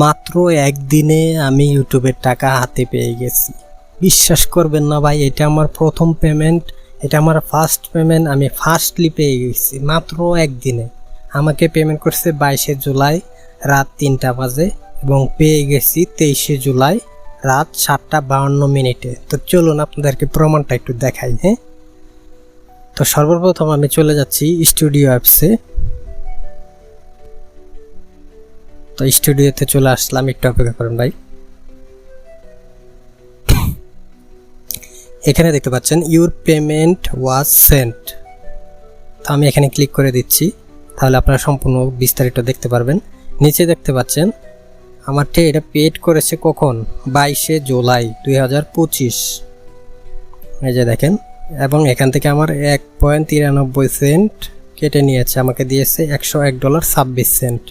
মাত্র একদিনে আমি ইউটিউবের টাকা হাতে পেয়ে গেছি। বিশ্বাস করবেন না ভাই, এটা আমার প্রথম পেমেন্ট এটা আমার ফার্স্ট পেমেন্ট আমি ফার্স্টলি পেয়ে গেছি মাত্র একদিনে। আমাকে পেমেন্ট করছে বাইশে জুলাই রাত তিনটা বাজে এবং পেয়ে গেছি তেইশে জুলাই রাত সাতটা বাউন্ন মিনিটে। তো চলুন আপনাদেরকে প্রমাণটা একটু দেখাই হ্যাঁ? তো সর্বপ্রথম আমি চলে যাচ্ছি স্টুডিও অ্যাপসে। তো স্টুডিওতে চলে আসলাম, একটু অপেক্ষা করুন ভাই। এখানে দেখতে পাচ্ছেন ইউর পেমেন্ট ওয়াজ সেন্ট তো আমি এখানে ক্লিক করে দিচ্ছি, তাহলে আপনারা সম্পূর্ণ বিস্তারিত দেখতে পারবেন। নিচে দেখতে পাচ্ছেন আমারটা এটা পেড করেছে কখন? বাইশে জুলাই দুই হাজার পঁচিশ। এই যে দেখেন, এবং এখান থেকে আমার এক পয়েন্ট তিরানব্বই সেন্ট কেটে নিয়েছে, আমাকে দিয়েছে একশো এক ডলার ছাব্বিশ সেন্ট।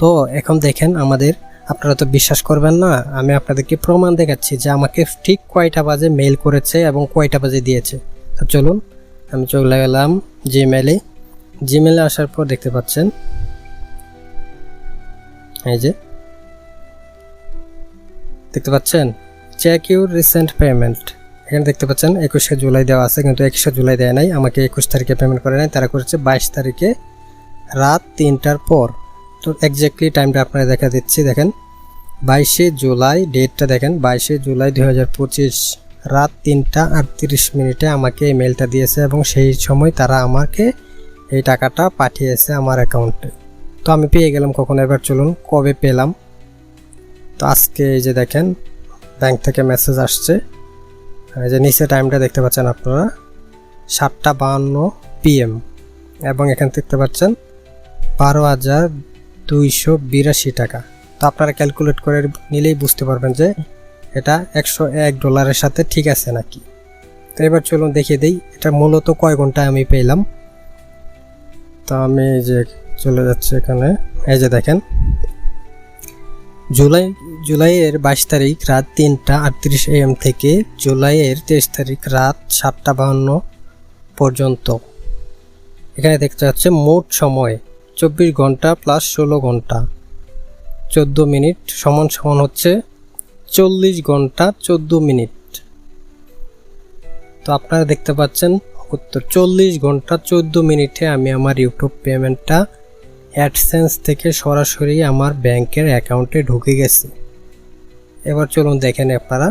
তো এখন দেখেন আমাদের, আপনারা তো বিশ্বাস করবেন না, আমি আপনাদেরকে প্রমাণ দেখাচ্ছি যে আমাকে ঠিক কয়টা বাজে মেল করেছে এবং কয়টা বাজে দিয়েছে। তো চলুন, আমি চলে গেলাম জিমেলে জিমেলে আসার পর দেখতে পাচ্ছেন, এই যে, দেখতে পাচ্ছেন চেক ইউর রিসেন্ট পেমেন্ট এখানে দেখতে পাচ্ছেন, একুশে জুলাই দেওয়া আছে, কিন্তু একুশে জুলাই দেয় নাই, আমাকে একুশ তারিখে পেমেন্ট করে নাই, তারা করেছে বাইশ তারিখে রাত তিনটার পর। তো এক্স্যাক্টলি টাইমটা আপনারা দেখা দিচ্ছি, দেখেন। বাইশে জুলাই ডেটটা দেখেন, বাইশে জুলাই দুই হাজার পঁচিশ, রাত তিনটা আটত্রিশ মিনিটে আমাকে এই মেলটা দিয়েছে এবং সেই সময় তারা আমাকে এই টাকাটা পাঠিয়েছে আমার অ্যাকাউন্টে তো আমি পেয়ে গেলাম কখন? এবার চলুন, কবে পেলাম? তো আজকে এই যে দেখেন ব্যাংক থেকে মেসেজ আসছে। এই যে নিচে টাইমটা দেখতে পাচ্ছেন আপনারা, সাতটা বাহান্ন পিএম এবং এখানে দেখতে পাচ্ছেন, বারো হাজার দুইশো বিরাশি টাকা। তো আপনারা ক্যালকুলেট করে নিলেই বুঝতে পারবেন যে এটা একশো এক ডলারের সাথে ঠিক আছে নাকি। তো এবার চলুন দেখিয়ে দিই, এটা মূলত কয় ঘন্টায় আমি পেলাম। তো আমি যে চলে যাচ্ছে এখানে, এই যে দেখেন। জুলাই, জুলাইয়ের বাইশ তারিখ রাত তিনটা আটত্রিশ এ এম থেকে জুলাইয়ের তেইশ তারিখ রাত সাতটা বাহান্ন পর্যন্ত। এখানে দেখতে যাচ্ছে মোট সময় চব্বিশ ঘণ্টা প্লাস ষোলো ঘণ্টা। চোদ্দ মিনিট সমান সমান হচ্ছে চল্লিশ ঘণ্টা চোদ্দ মিনিট। তো আপনারা দেখতে পাচ্ছেন উত্তর চল্লিশ ঘণ্টা চোদ্দ মিনিটে আমি আমার ইউটিউব পেমেন্টটা অ্যাডসেন্স থেকে সরাসরি আমার ব্যাংকের অ্যাকাউন্টে ঢুকে গেছে। এবার চলুন দেখেন আপনারা,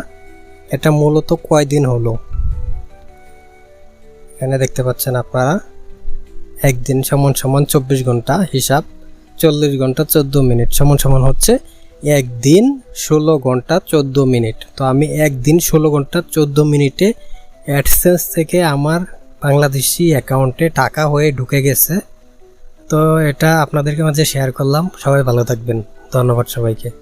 এটা মূলত কয়দিন হলো? এখানে দেখতে পাচ্ছেন আপনারা একদিন সমান সমান চব্বিশ ঘণ্টা হিসাব, চল্লিশ ঘণ্টা চোদ্দ মিনিট। সমান সমান হচ্ছে একদিন ষোলো ঘণ্টা চোদ্দ মিনিট। তো আমি একদিন ষোলো ঘণ্টা চোদ্দ মিনিটে অ্যাডসেন্স থেকে আমার বাংলাদেশি অ্যাকাউন্টে টাকা হয়ে ঢুকে গেছে। তো এটা আপনাদেরকে মাঝে শেয়ার করলাম। সবাই ভালো থাকবেন। ধন্যবাদ সবাইকে।